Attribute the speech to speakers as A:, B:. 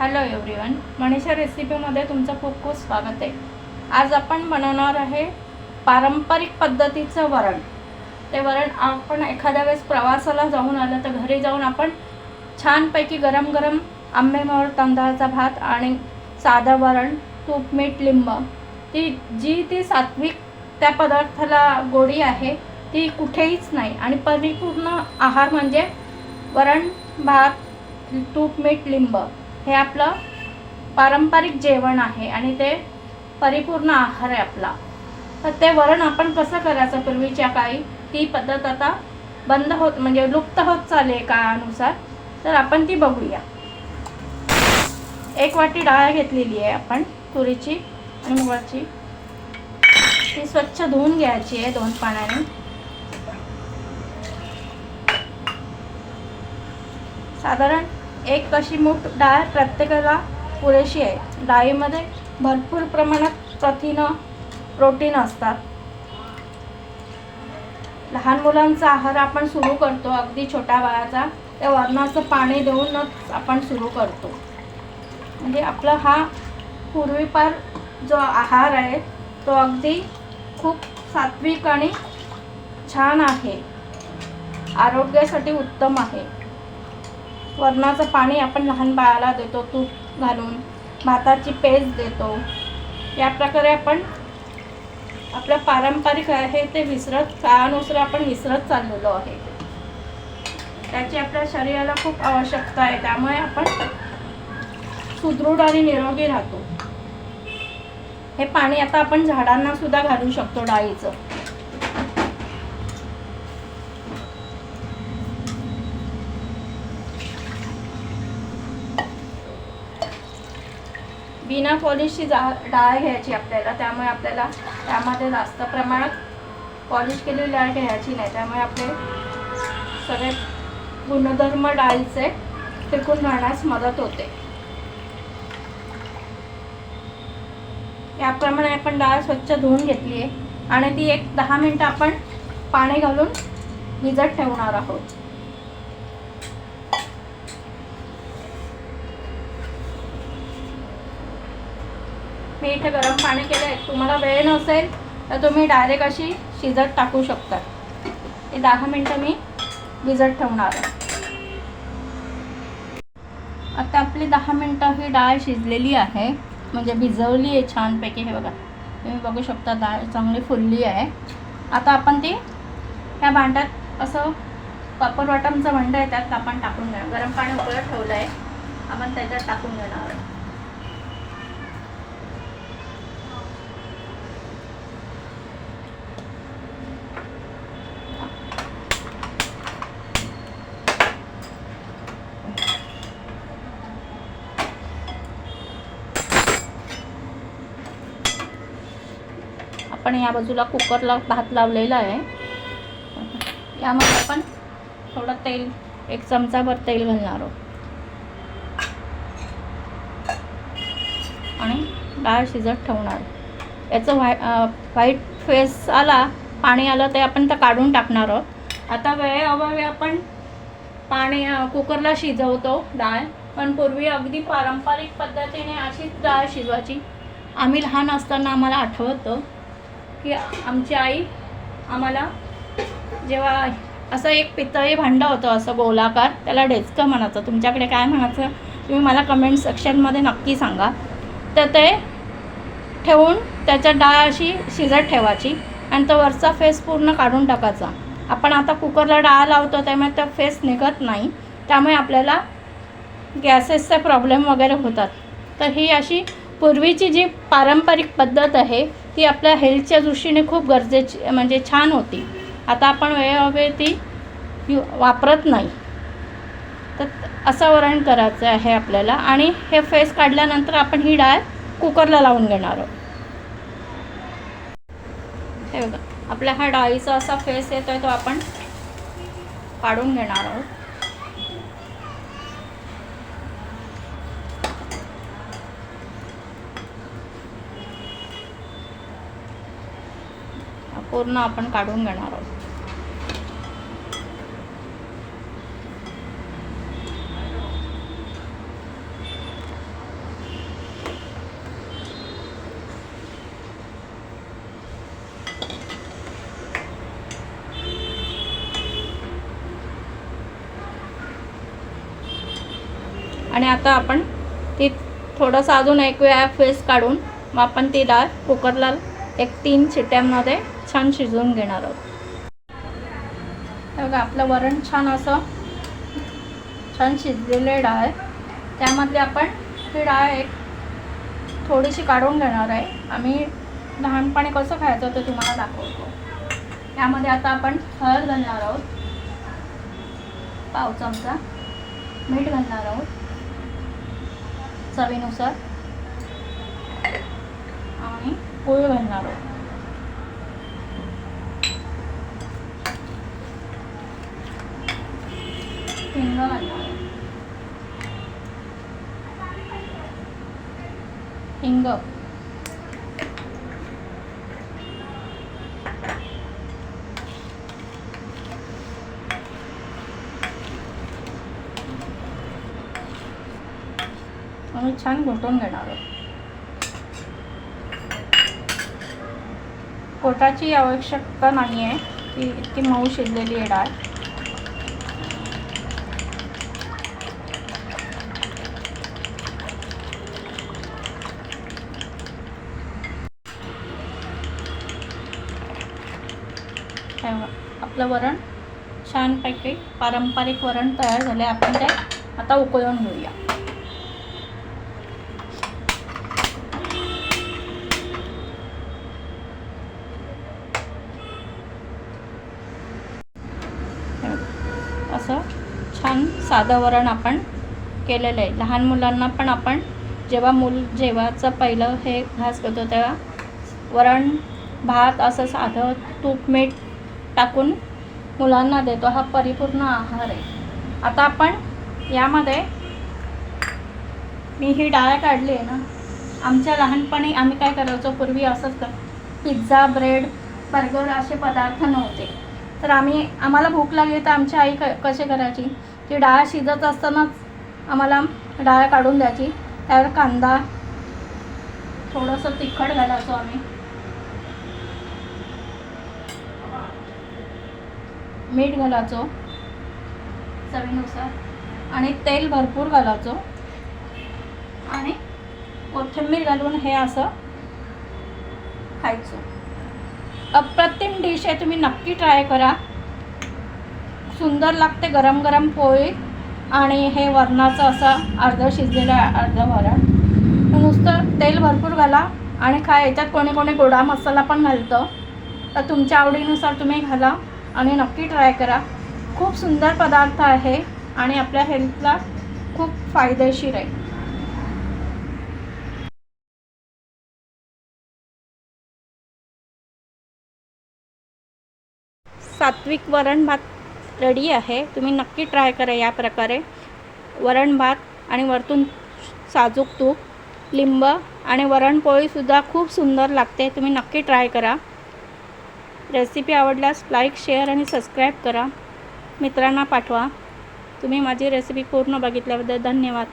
A: Hello everyone Manisha रेसिपीमध्ये तुमचं खूप खूप स्वागत आहे. आज आपण बनवणार आहे पारंपरिक पद्धतीचं वरण. ते वरण आपण एखाद्या वेळेस प्रवासाला जाऊन आलं तर घरी जाऊन आपण छानपैकी गरम गरम आंबेमोर तांदळाचा भात आणि साधं वरण तूप मीठ लिंब. ती जी ती सात्विक त्या पदार्थाला गोडी आहे ती कुठेहीच नाही. आणि परिपूर्ण आहार म्हणजे वरण भात तूप मीठ लिंब. हे आपलं पारंपरिक जेवण आहे आणि ते परिपूर्ण आहार आहे आपला. तर ते वरण आपण कसं करायचं? पूर्वीच्या काळी ती पद्धत आता बंद होत म्हणजे लुप्त होत चालली आहे काळानुसार. तर आपण ती बघूया. एक वाटी डाळ घेतलेली आहे आपण तुरीची आणि मुगाची. ती स्वच्छ धुवून घ्यायची आहे दोन पाण्याने साधारण एक कशी मूठ डाळ प्रत्येकाला पुरेशी आहे. डाळीमध्ये भरपूर प्रमाणात प्रथिनं प्रोटीन असतात. लहान मुलांचा आहार आपण सुरू करतो अगदी छोट्या बाळाचा. त्या वरणाचं पाणी देऊनच आपण सुरू करतो. म्हणजे आपला हा पूर्वीपार जो आहार आहे तो अगदी खूप सात्विक आणि छान आहे. आरोग्यासाठी उत्तम आहे. वरणाचं पाणी आपण लहान बाळाला देतो तूप घालून भाताची पेस्ट देतो. या प्रकारे आपण आपलं पारंपरिक आहे ते विसरत काळानुसार आपण विसरत चाललेलो आहे. त्याची आपल्या शरीराला खूप आवश्यकता आहे त्यामुळे आपण सुदृढ आणि निरोगी राहतो. हे पाणी आता आपण झाडांना सुद्धा घालू शकतो डाळीचं. बिना पॉलिशची जा डाळ घ्यायची आपल्याला. त्यामुळे आपल्याला त्यामध्ये जास्त प्रमाणात पॉलिश केलेली डाळ घ्यायची नाही. त्यामुळे आपले सगळे गुणधर्म डाळीचे टिकून राहण्यास मदत होते. याप्रमाणे आपण डाळ स्वच्छ धुवून घेतली आहे आणि ती एक दहा मिनटं आपण पाणी घालून भिजत ठेवणार आहोत. मी इथे गरम पाणी केलं आहे. तुम्हाला वेळ नसेल तर तुम्ही डायरेक्ट अशी शिजत टाकू शकता. ते दहा मिनटं मी भिजत ठेवणार आहे. आता आपली दहा मिनटं ही डाळ शिजलेली आहे. म्हणजे भिजवली आहे छानपैकी. हे बघा. तुम्ही बघू शकता डाळ चांगली फुलली आहे. आता आपण ती ह्या भांड्यात असं पापड वाटमचं भांडं आहे त्यात आपण टाकून घेणार. गरम पाणी उकळत ठेवलं आहे आपण त्याच्यात टाकून घेणार आहोत. आपण या बाजूला कुकरला भात लावलेला आहे. यामध्ये आपण थोडं तेल एक चमचाभर तेल घालणार आहोत. आणि डाळ शिजत ठेवणार याचं व्हाय व्हाईट फेस आला पाणी आलं ते आपण तर काढून टाकणार आहोत. आता वेळेअभावी आपण पाणी कुकरला शिजवतो डाळ पण पूर्वी अगदी पारंपरिक पद्धतीने अशीच डाळ शिजवायची. आम्ही लहान असताना आम्हाला आठवतं की आमची आई आम्हाला जेव्हा असं एक पितळी भांडं होतं असं गोलाकार त्याला डेचकं म्हणायचं. तुमच्याकडे काय म्हणायचं? तुम्ही मला कमेंट सेक्शनमध्ये नक्की सांगा. तर ते ठेवून त्याच्या डाळ अशी शिजत ठेवायची आणि तो वरचा फेस पूर्ण काढून टाकायचा. आपण आता कुकरला डाळ लावतो त्यामुळे तो फेस निघत नाही. त्यामुळे आपल्याला गॅसेसचे प्रॉब्लेम वगैरे होतात. तर ही अशी पूर्वीची जी पारंपरिक पद्धत आहे ती आपल्या हेल्थच्या दृष्टीने खूप गरजेची म्हणजे छान होती. आता आपण वेळोवेळी ती यू वापरत नाही. तर असं वरण करायचं आहे आपल्याला. आणि हे फेस काढल्यानंतर आपण ही डाळ कुकरला लावून घेणार आहोत. हे बघा आपल्या हा डाळीचा असा फेस येतो आहे तो आपण काढून घेणार आहोत. पूर्ण आपण काढून घेणार आहोत. आणि आता आपण ती थोडंसं अजून एक वेळा फेस काढून मग आपण ती डाळ कुकरला एक तीन शिट्ट्यांमध्ये छान शिजवून घेणार आहोत. बघा आपलं वरण छान असं छान शिजलेले डाळ. त्यामध्ये आपण ही डाळ एक थोडीशी काढून घेणार आहे. आम्ही लहानपणी कसं खायचं ते तुम्हाला दाखवतो. त्यामध्ये आता आपण हळद घालणार आहोत. पाव चमचा मीठ घालणार आहोत. चवीनुसार. आणि पोळी घालणार आहोत. हिंग घालणार हिंग आम्ही छान घोटून घेणार आहोत. पोटाची आवश्यकता नाही आहे ती इतकी मऊ शिजलेली आहे डाळ हे आपलं वरण छानपैकी पारंपरिक वरण तयार झाले आपण ते आता उकळून घेऊया. असं छान साधं वरण आपण केलेलं आहे. लहान मुलांना पण आपण जेव्हा मूल जेवायचं पहिलं हे घास करतो तेव्हा वरण भात असं साधं तूप मीठ टाकून मुलांना देतो. हा परिपूर्ण आहार आहे. आता आपण यामध्ये मी ही डाळ काढली आहे ना. आमच्या लहानपणी आम्ही काय करायचो पूर्वी असंच कर पिझ्झा ब्रेड बर्गर असे पदार्थ नव्हते. तर आम्ही आम्हाला भूक लागली तर आमची आई क कशी करायची? ती डाळ शिजत असतानाच आम्हाला डाळ काढून द्यायची. त्यावर कांदा थोडंसं तिखट घालायचो आम्ही. मीठ घालायचो. चवीनुसार. आणि तेल भरपूर घालायचो. आणि कोथिंबीर घालून हे असं खायचं. अप्रतिम डिश आहे तुम्ही नक्की ट्राय करा. सुंदर लागते गरम गरम पोळी. आणि हे वरणाचं असं अर्धं शिजलेलं अर्धं वरण. नुसतं तेल भरपूर घाला. आणि खा याच्यात कोणी कोणी गोडा मसाला पण घालतं. तर तुमच्या आवडीनुसार तुम्ही घाला. आणि नक्की ट्राय करा. खूप सुंदर पदार्थ आहे आणि आपल्या हेल्थला खूप फायदेशीर आहे. सात्विक वरण भात रेडी आहे. तुम्ही नक्की ट्राय करा या प्रकारे. वरण भात आणि वरतून साजूक तूप लिंब आणि वरणपोळीसुद्धा खूप सुंदर लागते. तुम्ही नक्की ट्राय करा. रेसिपी आवडल्यास लाईक शेअर आणि सबस्क्राईब करा. मित्रांना पाठवा. तुम्ही माझी रेसिपी पूर्ण बघितल्याबद्दल धन्यवाद.